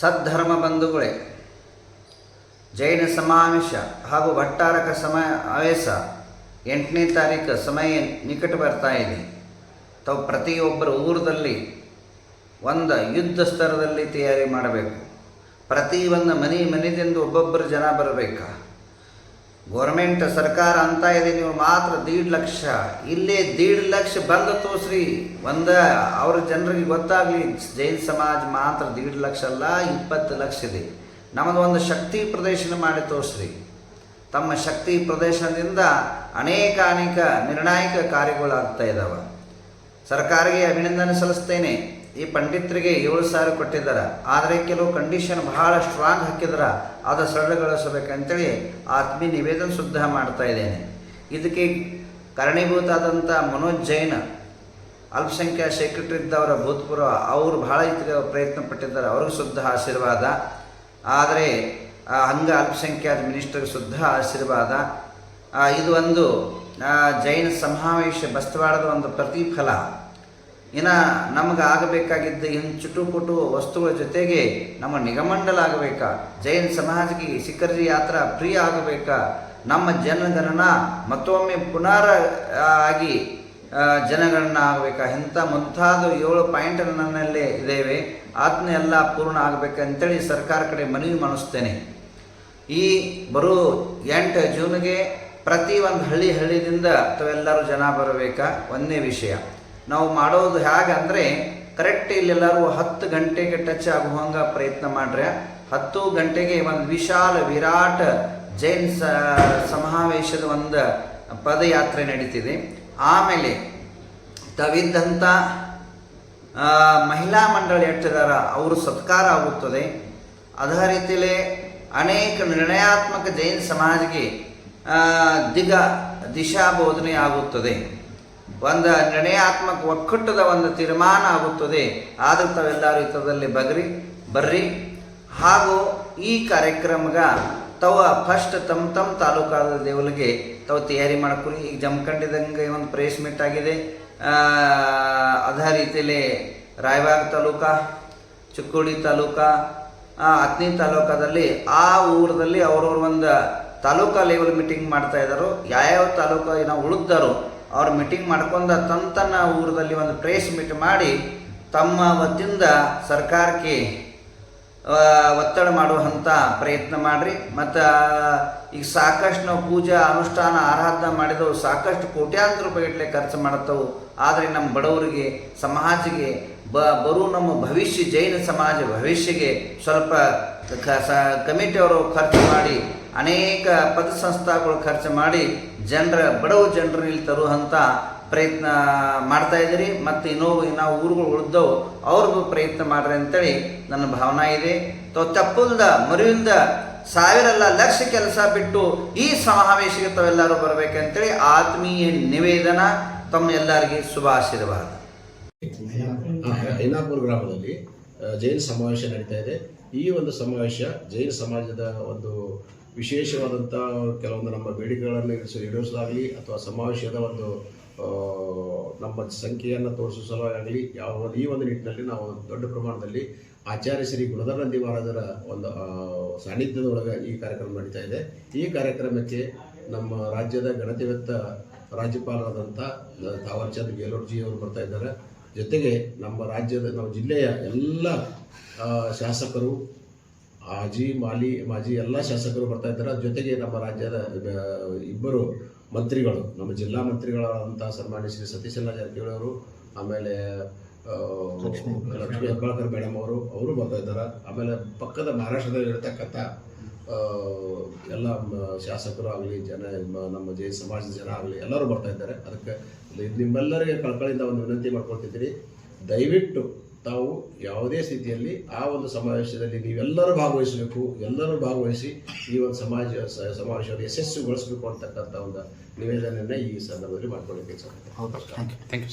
ಸದ್ಧರ್ಮ ಬಂಧುಗಳೇ, ಜೈನ ಸಮಾವೇಶ ಹಾಗೂ ಭಟ್ಟಾರಕ ಸಮಾವೇಶ ಎಂಟನೇ ತಾರೀಕು ಸಮಯ ನಿಕಟ ಬರ್ತಾ ಇದೆ. ತಾವು ಪ್ರತಿಯೊಬ್ಬರ ಊರದಲ್ಲಿ ಒಂದು ಯುದ್ಧ ಸ್ತರದಲ್ಲಿ ತಯಾರಿ ಮಾಡಬೇಕು. ಪ್ರತಿ ಒಂದು ಮನೆ ಮನೆಯಿಂದ ಒಬ್ಬೊಬ್ಬರು ಜನ ಬರಬೇಕು? ಗೋರ್ಮೆಂಟ್ ಸರ್ಕಾರ ಅಂತ ಇದೆ, ನೀವು ಮಾತ್ರ ದೀಡ್ ಲಕ್ಷ. ಇಲ್ಲೇ ದೀಡ್ ಲಕ್ಷ ಬಂದ ತೋಸ್ರಿ ಒಂದ ಅವ್ರ ಜನರಿಗೆ ಗೊತ್ತಾಗಲಿ, ಜೈನ್ ಸಮಾಜ ಮಾತ್ರ ದೀಡ್ ಲಕ್ಷ ಅಲ್ಲ, ಇಪ್ಪತ್ತು ಲಕ್ಷ ಇದೆ. ನಮ್ಮದು ಒಂದು ಶಕ್ತಿ ಪ್ರದರ್ಶನ ಮಾಡಿ ತೋರಿಸ್ರಿ. ತಮ್ಮ ಶಕ್ತಿ ಪ್ರದರ್ಶನದಿಂದ ಅನೇಕ ಅನೇಕ ನಿರ್ಣಾಯಕ ಕಾರ್ಯಗಳಾಗ್ತಾ ಇದ್ದಾವೆ ಸರ್ಕಾರಕ್ಕೆ ಅಭಿನಂದನೆ ಸಲ್ಲಿಸ್ತೇನೆ. ಈ ಪಂಡಿತರಿಗೆ ಏಳು ಸಾವಿರ ಕೊಟ್ಟಿದ್ದಾರೆ. ಆದರೆ ಕೆಲವು ಕಂಡೀಷನ್ ಬಹಳ ಸ್ಟ್ರಾಂಗ್ ಹಾಕಿದ್ರ ಅದು ಸರಳಗೊಳಿಸಬೇಕಂತೇಳಿ ಆತ್ಮೀಯ ನಿವೇದನ ಶುದ್ಧ ಮಾಡ್ತಾ ಇದ್ದೇನೆ. ಇದಕ್ಕೆ ಕಾರಣೀಭೂತ ಆದಂಥ ಮನೋಜ್ ಜೈನ್, ಅಲ್ಪಸಂಖ್ಯಾತ ಸೆಕ್ರೆಟರಿ ಇದ್ದವರ ಭೂತಪೂರ್ವ ಅವರು ಬಹಳ ಇದಕ್ಕೆ ಪ್ರಯತ್ನ ಪಟ್ಟಿದ್ದಾರೆ. ಅವ್ರಿಗೆ ಶುದ್ಧ ಆಶೀರ್ವಾದ. ಆದರೆ ಹಂಗ ಅಲ್ಪಸಂಖ್ಯಾತ ಮಿನಿಸ್ಟರ್ಗೆ ಶುದ್ಧ ಆಶೀರ್ವಾದ. ಇದು ಒಂದು ಜೈನ ಸಮಾವೇಶ ಬಸ್ತವಾಡದ ಒಂದು ಪ್ರತಿಫಲ. ಇನ್ನು ನಮಗೆ ಆಗಬೇಕಾಗಿದ್ದ ಇನ್ನು ಚುಟುಪುಟು ವಸ್ತುಗಳ ಜೊತೆಗೆ ನಮ್ಮ ನಿಗಮಂಡಲ ಆಗಬೇಕಾ, ಜೈನ್ ಸಮಾಜಕ್ಕೆ ಶಿಖರ್ಜಿ ಯಾತ್ರಾ ಪ್ರಿಯ ಆಗಬೇಕಾ, ನಮ್ಮ ಜನಗಣನ ಮತ್ತೊಮ್ಮೆ ಪುನರ್ ಆಗಿ ಜನಗಣನ ಆಗಬೇಕಾ. ಇಂಥ ಮುಂತಾದ ಏಳು ಪಾಯಿಂಟ್ ನನ್ನಲ್ಲೇ ಇದ್ದೇವೆ. ಅದನ್ನ ಎಲ್ಲ ಪೂರ್ಣ ಆಗಬೇಕಂತೇಳಿ ಸರ್ಕಾರ ಕಡೆ ಮನವಿ ಮಾಡಿಸ್ತೇನೆ. ಈ ಬರೋ ಎಂಟು ಜೂನ್ಗೆ ಪ್ರತಿ ಒಂದು ಹಳ್ಳಿ ಹಳ್ಳಿದಿಂದ ಎಲ್ಲರೂ ಜನ ಬರಬೇಕಾ. ಒಂದೇ ವಿಷಯ. ನಾವು ಮಾಡೋದು ಹೇಗಂದರೆ ಕರೆಕ್ಟ್ ಇಲ್ಲೆಲ್ಲರೂ ಹತ್ತು ಗಂಟೆಗೆ ಟಚ್ ಆಗುವಂಗ ಪ್ರಯತ್ನ ಮಾಡ್ರೆ. ಹತ್ತು ಗಂಟೆಗೆ ಒಂದು ವಿಶಾಲ ವಿರಾಟ್ ಜೈನ್ ಸ, ಸಮಾವೇಶದ ಒಂದು ಪದಯಾತ್ರೆ ನಡೀತಿದೆ. ಆಮೇಲೆ ತವಿದ್ದಂಥ ಮಹಿಳಾ ಮಂಡಳಿ ಎಷ್ಟಿದಾರ ಅವರು ಸತ್ಕಾರ ಆಗುತ್ತದೆ. ಅದೇ ರೀತಿಯಲ್ಲಿ ಅನೇಕ ನಿರ್ಣಯಾತ್ಮಕ ಜೈನ್ ಸಮಾಜಕ್ಕೆ ದಿಗ, ದಿಶಾ ಬೋಧನೆ ಆಗುತ್ತದೆ. ಒಂದು ನಿರ್ಣಯಾತ್ಮಕ ಒಕ್ಕೂಟದ ಒಂದು ತೀರ್ಮಾನ ಆಗುತ್ತದೆ. ಆದರೂ ತಾವೆಲ್ಲರೂ ಇತರದಲ್ಲಿ ಬಗ್ರಿ, ಬರ್ರಿ. ಹಾಗೂ ಈ ಕಾರ್ಯಕ್ರಮಗ ತವ ಫಸ್ಟ್ ತಮ್ಮ ತಮ್ಮ ತಾಲೂಕಾದ ದೇವಲಿಗೆ ತಾವು ತಯಾರಿ ಮಾಡ್ಕೊಳ್ಳಿ ಈಗ ಜಮಖಂಡಿದಂಗೆ ಒಂದು ಪ್ರೇಸ್ ಮೀಟ್ ಆಗಿದೆ. ಅದೇ ರೀತಿಯಲ್ಲಿ ರಾಯಬಾಗ್ ತಾಲೂಕಾ, ಚಿಕ್ಕೋಡಿ ತಾಲೂಕಾ ಅತ್ನಿ ತಾಲೂಕಾದಲ್ಲಿ ಆ ಊರದಲ್ಲಿ ಅವ್ರವ್ರ ಒಂದು ತಾಲೂಕಾ ಲೆವೆಲ್ ಮೀಟಿಂಗ್ ಮಾಡ್ತಾ ಇದ್ದಾರೋ. ಯಾವ್ಯಾವ ತಾಲೂಕು ಏನೋ ಉಳಿದಾರೋ ಅವ್ರು ಮೀಟಿಂಗ್ ಮಾಡ್ಕೊಂಡ ತಂತನ ಊರದಲ್ಲಿ ಒಂದು ಪ್ರೆಸ್ ಮೀಟ್ ಮಾಡಿ ತಮ್ಮ ವತಿಯಿಂದ ಸರ್ಕಾರಕ್ಕೆ ಒತ್ತಡ ಮಾಡುವಂಥ ಪ್ರಯತ್ನ ಮಾಡಿರಿ. ಮತ್ತು ಈಗ ಸಾಕಷ್ಟು ನಾವು ಪೂಜಾ ಅನುಷ್ಠಾನ ಆರಾಧನೆ ಮಾಡಿದವು, ಸಾಕಷ್ಟು ಕೋಟ್ಯಾಂತರ ರೂಪಾಯಿಗಟ್ಟಲೆ ಖರ್ಚು ಮಾಡ್ತವು ಆದರೆ ನಮ್ಮ ಬಡವರಿಗೆ, ಸಮಾಜಿಗೆ, ಬ, ಬರೋ ನಮ್ಮ ಭವಿಷ್ಯ, ಜೈನ ಸಮಾಜ ಭವಿಷ್ಯಗೆ ಸ್ವಲ್ಪ ಕ- ಸ ಕಮಿಟಿಯವರು ಖರ್ಚು ಮಾಡಿ ಅನೇಕ ಪದಸಂಸ್ಥಾಗಳು ಖರ್ಚು ಮಾಡಿ ಜನರ, ಬಡವ ಜನರಲ್ಲಿ ತರುವಂಥ ಪ್ರಯತ್ನ ಮಾಡ್ತಾ ಇದ್ದೀರಿ. ಮತ್ತು ಇನ್ನೋ ನಾವು ಊರುಗಳು ಉಳಿದವು, ಅವ್ರಿಗೂ ಪ್ರಯತ್ನ ಮಾಡ್ರಿ ಅಂತೇಳಿ ನನ್ನ ಭಾವನಾ ಇದೆ. ತಾವು ತಪ್ಪಲ್ದ ಸಾವಿರ ಸಾವಿರಲ್ಲ, ಲಕ್ಷ ಕೆಲಸ ಬಿಟ್ಟು ಈ ಸಮಾವೇಶಕ್ಕೆ ತಾವೆಲ್ಲರೂ ಬರಬೇಕಂತೇಳಿ ಆತ್ಮೀಯ ನಿವೇದನ ತಮ್ಮ ಎಲ್ಲರಿಗೆ ಶುಭಾಶೀರ್ವಾದ ಐನಾಪುರ ಗ್ರಾಮದಲ್ಲಿ ಜೈನ ಸಮಾವೇಶ ನಡೀತಾ ಇದೆ. ಈ ಒಂದು ಸಮಾವೇಶ ಜೈನ ಸಮಾಜದ ಒಂದು ವಿಶೇಷವಾದಂಥ ಕೆಲವೊಂದು ನಮ್ಮ ಬೇಡಿಕೆಗಳನ್ನು ಈಡೇರಿಸ ಈಡೇರಿಸೋದಾಗಲಿ ಅಥವಾ ಸಮಾವೇಶದ ಒಂದು ನಮ್ಮ ಸಂಖ್ಯೆಯನ್ನು ತೋರಿಸೋ ಸಲುವಾಗಲಿ ಯಾವ, ಈ ಒಂದು ನಿಟ್ಟಿನಲ್ಲಿ ನಾವು ದೊಡ್ಡ ಪ್ರಮಾಣದಲ್ಲಿ ಆಚಾರ್ಯ ಶ್ರೀ ಗುಣಧರಂದಿ ಮಹಾರಾಜರ ಒಂದು ಸಾನ್ನಿಧ್ಯದೊಳಗೆ ಈ ಕಾರ್ಯಕ್ರಮ ನಡೀತಾ ಇದೆ. ಈ ಕಾರ್ಯಕ್ರಮಕ್ಕೆ ನಮ್ಮ ರಾಜ್ಯದ ಗಣತಿವೆತ್ತ ರಾಜ್ಯಪಾಲರಾದಂಥ ತಾವರ್ಚಂದ್ ಗೆಹ್ಲೋಟ್ಜಿ ಅವರು ಬರ್ತಾ ಇದ್ದಾರೆ. ಜೊತೆಗೆ ನಮ್ಮ ರಾಜ್ಯದ, ನಮ್ಮ ಜಿಲ್ಲೆಯ ಎಲ್ಲ ಶಾಸಕರು ಆಜಿ ಮಾಲಿ ಮಾಜಿ ಎಲ್ಲ ಶಾಸಕರು ಬರ್ತಾ ಇದ್ದಾರೆ. ಜೊತೆಗೆ ನಮ್ಮ ರಾಜ್ಯದ ಇಬ್ಬರು ಮಂತ್ರಿಗಳು ನಮ್ಮ ಜಿಲ್ಲಾ ಮಂತ್ರಿಗಳಾದಂಥ ಸನ್ಮಾನ್ಯ ಶ್ರೀ ಸತೀಶಣ್ಣ ಜಾರಕಿಹೊಳಿ ಅವರು ಆಮೇಲೆ ಲಕ್ಷ್ಮೀ ಹೆಬ್ಬಾಳ್ಕರ್ ಮೇಡಮ್ ಅವರು ಅವರು ಬರ್ತಾ ಇದ್ದಾರೆ. ಆಮೇಲೆ ಪಕ್ಕದ ಮಹಾರಾಷ್ಟ್ರದಲ್ಲಿ ಇರತಕ್ಕಂಥ ಎಲ್ಲ ಶಾಸಕರು ಆಗಲಿ ಜನ ನಮ್ಮ ಜೈ ಸಮಾಜದ ಜನ ಆಗಲಿ ಎಲ್ಲರೂ ಬರ್ತಾ ಇದ್ದಾರೆ. ಅದಕ್ಕೆ ನಿಮ್ಮೆಲ್ಲರಿಗೆ ಕಳ್ಕಳಿಂದ ಒಂದು ವಿನಂತಿ ಮಾಡ್ಕೊಳ್ತಿದ್ದೀನಿ. ದಯವಿಟ್ಟು ತಾವು ಯಾವುದೇ ಸ್ಥಿತಿಯಲ್ಲಿ ಆ ಒಂದು ಸಮಾವೇಶದಲ್ಲಿ ನೀವೆಲ್ಲರೂ ಭಾಗವಹಿಸಬೇಕು ಎಲ್ಲರೂ ಭಾಗವಹಿಸಿ ಈ ಒಂದು ಸಮಾಜ ಸಮಾವೇಶದಲ್ಲಿ ಸಮಾವೇಶವನ್ನು ಯಶಸ್ಸುಗೊಳಿಸಬೇಕು ಅಂತಕ್ಕಂಥ ಒಂದು ನಿವೇದನೆಯನ್ನು ಈ ಸಂದರ್ಭದಲ್ಲಿ ಮಾಡ್ಕೊಳ್ಳಿಕ್ಕೆ ಸರ್ ಹೌದಾ. Thank you thank you